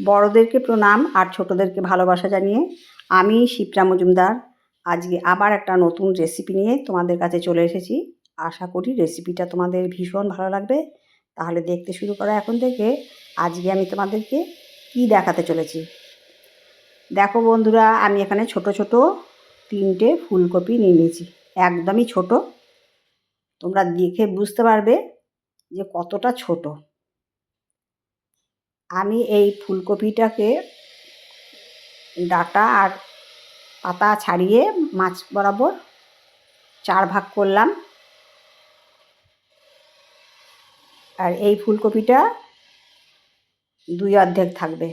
বড়োদেরকে প্রণাম আর ছোটোদেরকে ভালোবাসা জানিয়ে আমি শিপ্রা মজুমদার। আজকে আবার একটা নতুন রেসিপি নিয়ে তোমাদের কাছে চলে এসেছি। আশা করি রেসিপিটা তোমাদের ভীষণ ভালো লাগবে। তাহলে দেখতে শুরু করা এখন থেকে। আজকে আমি তোমাদেরকে কি দেখাতে চলেছি? দেখো বন্ধুরা, আমি এখানে ছোট ছোট তিনটে ফুলকপি নিয়ে নিয়েছি। একদমই ছোট। তোমরা দেখে বুঝতে পারবে যে কতটা ছোট। আমি এই ফুলকপিটাকে ডাটা আর পাতা ছাড়িয়ে মাছ বরাবর চার ভাগ করলাম। আর এই ফুলকপিটা দুই অর্ধেক থাকবে।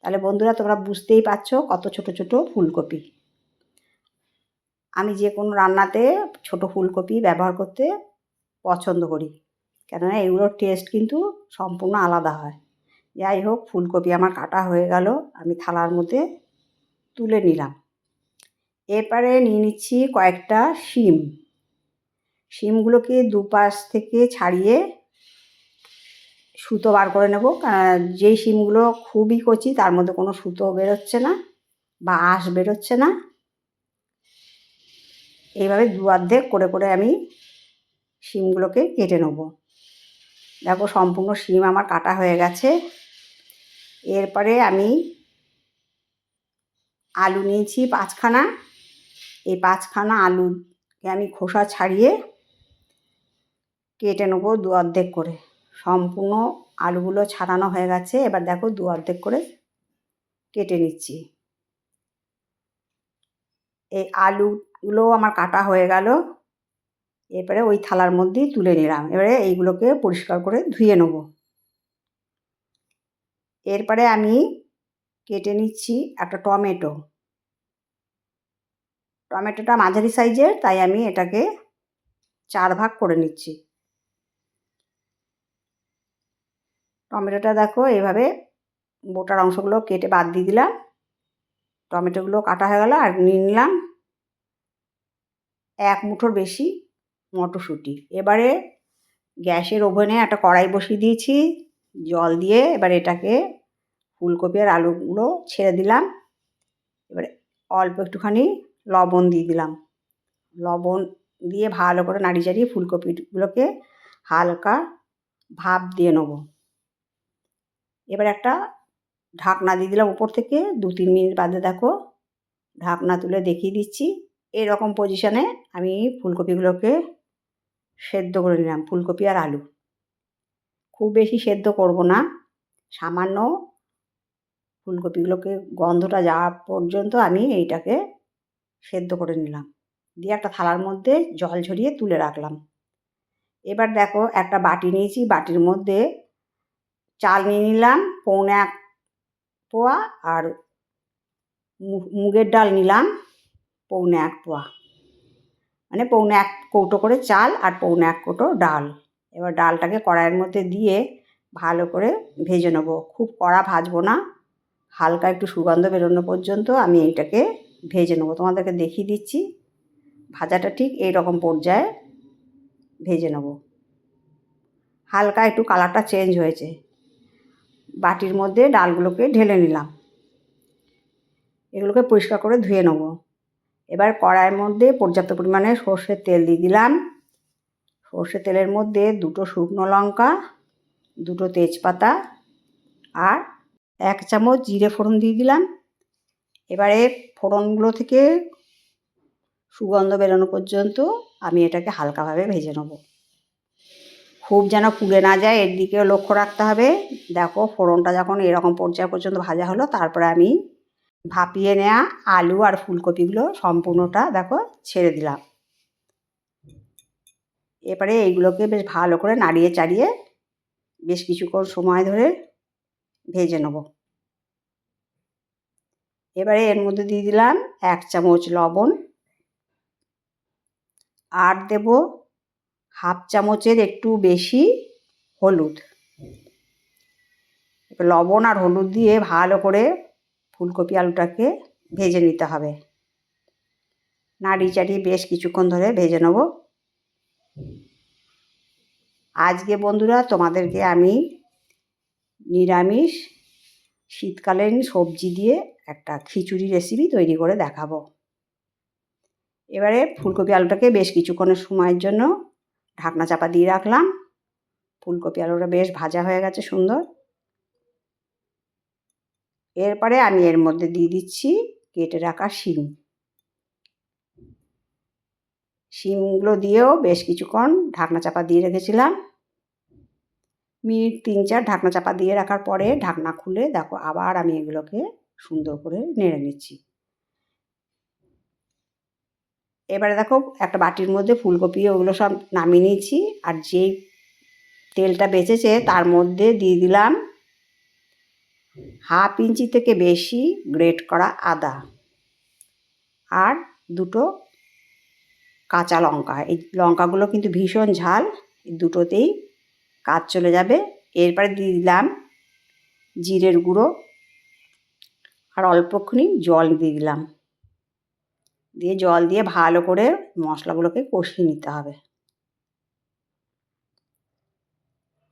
তাহলে বন্ধুরা তোমরা বুঝতেই পারছ কত ছোট ছোট ফুলকপি। আমি যে কোনো রান্নাতে ছোট ফুলকপি ব্যবহার করতে পছন্দ করি। কেননা এগুলোর টেস্ট কিন্তু সম্পূর্ণ আলাদা হয়। যাই হোক, ফুলকপি আমার কাটা হয়ে গেল, আমি থালার মধ্যে তুলে নিলাম। এরপরে নিয়ে নিচ্ছি কয়েকটা শিম। শিমগুলোকে দুপাশ থেকে ছাড়িয়ে সুতো বার করে নেব যেই শিমগুলো খুবই কচি, তার মধ্যে কোনো সুতো বেরোচ্ছে না বা আঁশ বেরোচ্ছে না। এইভাবে দু অর্ধেক করে করে আমি শিমগুলোকে কেটে নেব। দেখো সম্পূর্ণ শিম আমার কাটা হয়ে গেছে। এরপরে আমি আলু নিয়েছি পাঁচখানা। এই পাঁচখানা আলুকে আমি খোসা ছাড়িয়ে কেটে নেব দু অর্ধেক করে। সম্পূর্ণ আলুগুলো ছাড়ানো হয়ে গেছে। এবার দেখো দু অর্ধেক করে কেটে নিচ্ছি। এই আলুগুলো আমার কাটা হয়ে গেল। এরপরে ওই থালার মধ্যেই তুলে নিলাম। এবারে এইগুলোকে পরিষ্কার করে ধুয়ে নেব। এরপরে আমি কেটে নিচ্ছি একটা টমেটো। টমেটোটা মাঝারি সাইজের, তাই আমি এটাকে চার ভাগ করে নিচ্ছি। টমেটোটা দেখো এইভাবে বোটার অংশগুলো কেটে বাদ দিয়ে দিলাম। টমেটোগুলো কাটা হয়ে গেল আর নিয়ে নিলাম। এক মুঠোর বেশি মটরশুঁটি। এবারে গ্যাসের ওভেনে একটা কড়াই বসিয়ে দিয়েছি, জল দিয়ে এবার এটাকে ফুলকপি আর আলুগুলো ছেড়ে দিলাম। এবারে অল্প একটুখানি লবণ দিয়ে দিলাম। লবণ দিয়ে ভালো করে নাড়ি চাড়িয়ে ফুলকপিগুলোকে হালকা ভাপ দিয়ে নেব। এবার একটা ঢাকনা দিয়ে দিলাম উপর থেকে, দু তিন মিনিট বাদে দেখো ঢাকনা তুলে দেখিয়ে দিচ্ছি। এরকম পজিশানে আমি ফুলকপিগুলোকে সেদ্ধ করে নিলাম, ফুলকপি আর আলু। খুব বেশি সেদ্ধ করব না, সামান্য ফুলকপিগুলোকে গন্ধটা যাওয়া পর্যন্ত আমি এইটাকে সেদ্ধ করে নিলাম। দিয়ে একটা থালার মধ্যে জল ঝরিয়ে তুলে রাখলাম। এবার দেখো একটা বাটি নিয়েছি, বাটির মধ্যে চাল নিয়ে নিলাম, পৌনে এক পোয়া আর মুগের ডাল নিলাম, পৌনে এক পোয়া। মানে পৌনে এক কৌটো করে চাল আর পৌনে এক কৌটো ডাল। এবার ডালটাকে কড়াইয়ের মধ্যে দিয়ে ভালো করে ভেজে নেব। খুব কড়া ভাজবো না, হালকা একটু সুগন্ধ বেরোনো পর্যন্ত আমি এইটাকে ভেজে নেব। তোমাদেরকে দেখিয়ে দিচ্ছি, ভাজাটা ঠিক এই রকম পর্যায়ে ভেজে নেব। হালকা একটু কালারটা চেঞ্জ হয়েছে। বাটির মধ্যে ডালগুলোকে ঢেলে নিলাম। এগুলোকে পরিষ্কার করে ধুয়ে নেব। এবার কড়াইয়ের মধ্যে পর্যাপ্ত পরিমাণে সর্ষের তেল দিয়ে দিলাম। সর্ষের তেলের মধ্যে দুটো শুকনো লঙ্কা, দুটো তেজপাতা আর এক চামচ জিরে ফোড়ন দিয়ে দিলাম। এবারে ফোড়নগুলো থেকে সুগন্ধ বেরোনো পর্যন্ত আমি এটাকে হালকাভাবে ভেজে নেব। খুব যেন পুড়ে না যায়, এর দিকেও লক্ষ্য রাখতে হবে। দেখো ফোড়নটা যখন এরকম পর্যায় পর্যন্ত ভাজা হলো, তারপরে আমি ভাপিয়ে নেওয়া আলু আর ফুলকপিগুলো সম্পূর্ণটা দেখো ছেড়ে দিলাম। এবারে এইগুলোকে বেশ ভালো করে নাড়িয়ে চাড়িয়ে বেশ কিছুক্ষণ সময় ধরে ভেজে নেব। এবারে এর মধ্যে দিয়ে দিলাম এক চামচ লবণ। আর দেব হাফ চামচের একটু বেশি হলুদ। লবণ আর হলুদ দিয়ে ভালো করে ফুলকপি, আলুটাকে ভেজে নিতে হবে। নাড়ি চাড়িয়ে বেশ কিছুক্ষণ ধরে ভেজে নেব। আজকে বন্ধুরা তোমাদেরকে আমি নিরামিষ, শীতকালীন সবজি দিয়ে একটা খিচুড়ি রেসিপি তৈরি করে দেখাবো। এবারে ফুলকপি, আলুটাকে বেশ কিছুক্ষণের সময়ের জন্য ঢাকনা চাপা দিয়ে রাখলাম। ফুলকপি, আলুটা বেশ ভাজা হয়ে গেছে সুন্দর। এরপরে আমি এর মধ্যে দিয়ে দিচ্ছি কেটে রাখা শিম। শিমগুলো দিয়েও বেশ কিছুক্ষণ ঢাকনা চাপা দিয়ে রেখেছিলাম। মিনিট তিন চার ঢাকনা চাপা দিয়ে রাখার পরে ঢাকনা খুলে দেখো আবার আমি এগুলোকে সুন্দর করে নেড়ে নিচ্ছি। এবারে দেখো একটা বাটির মধ্যে ফুলকপি ওগুলো সব নামিয়ে নিয়েছি আর যেই তেলটা বেঁচেছে তার মধ্যে দিয়ে দিলাম হাফ ইঞ্চি থেকে বেশি গ্রেট করা আদা। আর দুটো কাঁচা লঙ্কা। এই লঙ্কাগুলো কিন্তু ভীষণ ঝাল দুটোতেই কাজ চলে যাবে। এরপরে দিয়ে দিলাম জিরের গুঁড়ো। আর অল্পক্ষণি জল দিয়ে দিলাম। দিয়ে জল দিয়ে ভালো করে মশলাগুলোকে কষিয়ে নিতে হবে।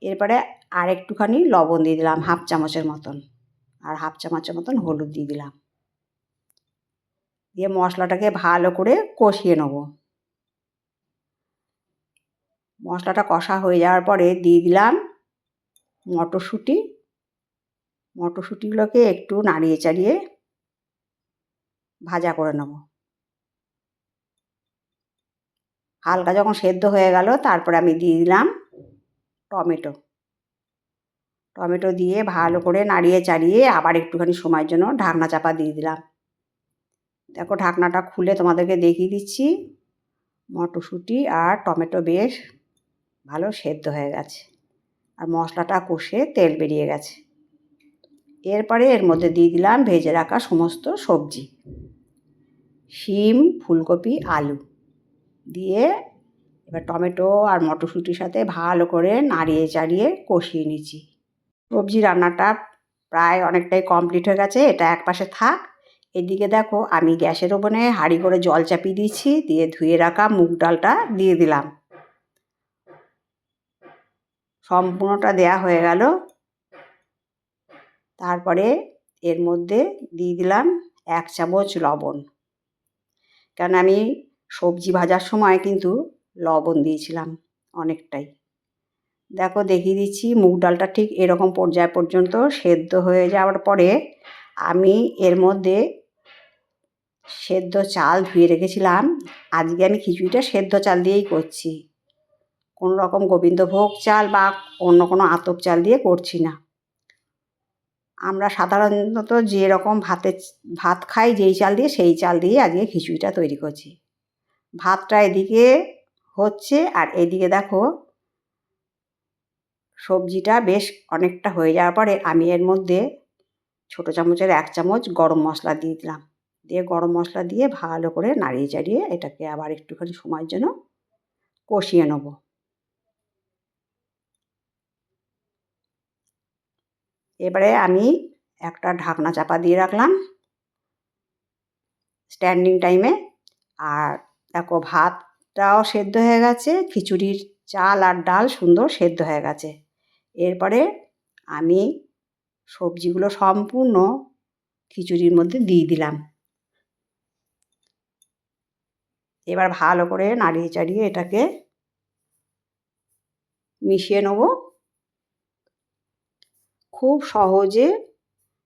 এরপরে আর একটুখানি লবণ দিয়ে দিলাম হাফ চামচের মতন। আর হাফ চামচের মতন হলুদ দিয়ে দিলাম। দিয়ে মশলাটাকে ভালো করে কষিয়ে নেব। মশলাটা কষা হয়ে যাওয়ার পরে দিয়ে দিলাম মটরশুঁটি। মটরশুঁটিগুলোকে একটু নাড়িয়ে চাড়িয়ে ভাজা করে নেব। হালকা যখন সেদ্ধ হয়ে গেল, তারপরে আমি দিয়ে দিলাম টমেটো। টমেটো দিয়ে ভালো করে নাড়িয়ে চাড়িয়ে আবার একটুখানি সময়ের জন্য ঢাকনা চাপা দিয়ে দিলাম। দেখো ঢাকনাটা খুলে তোমাদেরকে দেখিয়ে দিচ্ছি। মটরশুঁটি আর টমেটো বেশ ভালো সেদ্ধ হয়ে গেছে আর মশলাটা কষে তেল বেরিয়ে গেছে। এরপরে এর মধ্যে দিয়ে দিলাম ভেজে রাখা সমস্ত সবজি। শিম, ফুলকপি, আলু দিয়ে এবার টমেটো আর মটরশুঁটির সাথে ভালো করে নাড়িয়ে চাড়িয়ে কষিয়ে নিচ্ছি। সবজি রান্নাটা প্রায় অনেকটাই কমপ্লিট হয়ে গেছে, এটা এক পাশে থাক। এদিকে দেখো আমি গ্যাসের ওভেনে হাঁড়ি করে জল চাপিয়ে দিয়েছি, দিয়ে ধুয়ে রাখা মুগ ডালটা দিয়ে দিলাম। সম্পূর্ণটা দেয়া হয়ে গেল। তারপরে এর মধ্যে দিয়ে দিলাম এক চামচ লবণ। কেন আমি সবজি ভাজার সময় কিন্তু লবণ দিয়েছিলাম অনেকটাই। দেখো দেখিয়ে দিচ্ছি, মুগ ডালটা ঠিক এরকম পর্যায় পর্যন্ত সেদ্ধ হয়ে যাওয়ার পরে আমি এর মধ্যে সেদ্ধ চাল ধুয়ে রেখেছিলাম। আজকে আমি খিচুড়িটা সেদ্ধ চাল দিয়েই করছি। কোনো রকম গোবিন্দভোগ চাল বা অন্য কোনো আতপ চাল দিয়ে করছি না। আমরা সাধারণত যেরকম ভাতের ভাত খাই, যেই চাল দিয়ে সেই চাল দিয়ে আজকে খিচুড়িটা তৈরি করছি। ভাতটা এদিকে হচ্ছে আর এদিকে দেখো সবজিটা বেশ অনেকটা হয়ে যাওয়ার পরে আমি এর মধ্যে ছোটো চামচের এক চামচ গরম মশলা দিয়ে দিলাম। দিয়ে গরম মশলা দিয়ে ভালো করে নাড়িয়ে চাড়িয়ে এটাকে আবার একটুখানি সময়ের জন্য কষিয়ে নেব। এবারে আমি একটা ঢাকনা চাপা দিয়ে রাখলাম। স্ট্যান্ডিং টাইমে আর দেখো ভাতটাও সেদ্ধ হয়ে গেছে, খিচুড়ির চাল আর ডাল সুন্দর সেদ্ধ হয়ে গেছে। এরপরে আমি সবজিগুলো সম্পূর্ণ খিচুড়ির মধ্যে দিয়ে দিলাম। এবার ভালো করে নাড়িয়ে চাড়িয়ে এটাকে মিশিয়ে নেব। খুব সহজে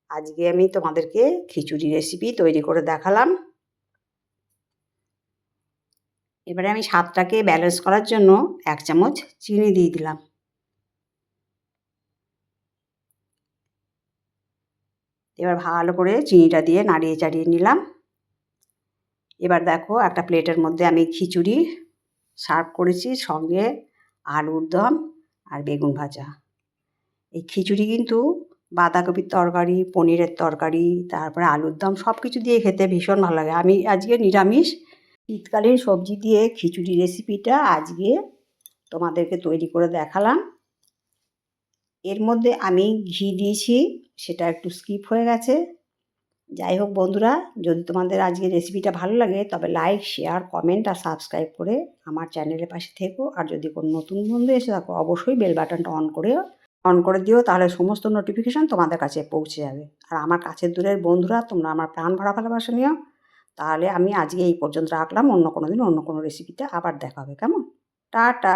আজকে আমি তোমাদেরকে খিচুড়ি রেসিপি তৈরি করে দেখালাম। এবারে আমি স্বাদটাকে ব্যালেন্স করার জন্য এক চামচ চিনি দিয়ে দিলাম। এবার ভালো করে চিনিটা দিয়ে নাড়িয়ে চাড়িয়ে নিলাম। এবার দেখো একটা প্লেটের মধ্যে আমি খিচুড়ি সার্ভ করেছি সঙ্গে আলুর দম আর বেগুন ভাজা। এই খিচুড়ি কিন্তু বাঁধাকপির তরকারি, পনিরের তরকারি, তারপরে আলুর দম সব কিছু দিয়ে খেতে ভীষণ ভালো লাগে। আমি আজকে নিরামিষ। শীতকালীন সবজি দিয়ে খিচুড়ি রেসিপিটা আজকে তোমাদেরকে তৈরি করে দেখালাম। এর মধ্যে আমি ঘি দিয়েছি সেটা একটু স্কিপ হয়ে গেছে। যাই হোক বন্ধুরা, যদি তোমাদের আজকে রেসিপিটা ভালো লাগে, তবে লাইক শেয়ার কমেন্ট আর সাবস্ক্রাইব করে আমার চ্যানেলের পাশে থেকো। আর যদি কোনো নতুন বন্ধু এসে থাকো, অবশ্যই বেল বাটনটা অন করে অন করে দিও, তাহলে সমস্ত নোটিফিকেশান তোমাদের কাছে পৌঁছে যাবে। আর আমার কাছের দূরের বন্ধুরা, তোমরা আমার প্রাণ ভরা ভালোবাসা নিও, তাহলে আমি আজকে এই পর্যন্ত রাখলাম। অন্য কোনো দিন অন্য কোনো রেসিপিতে আবার দেখা হবে। কেমন? টাটা!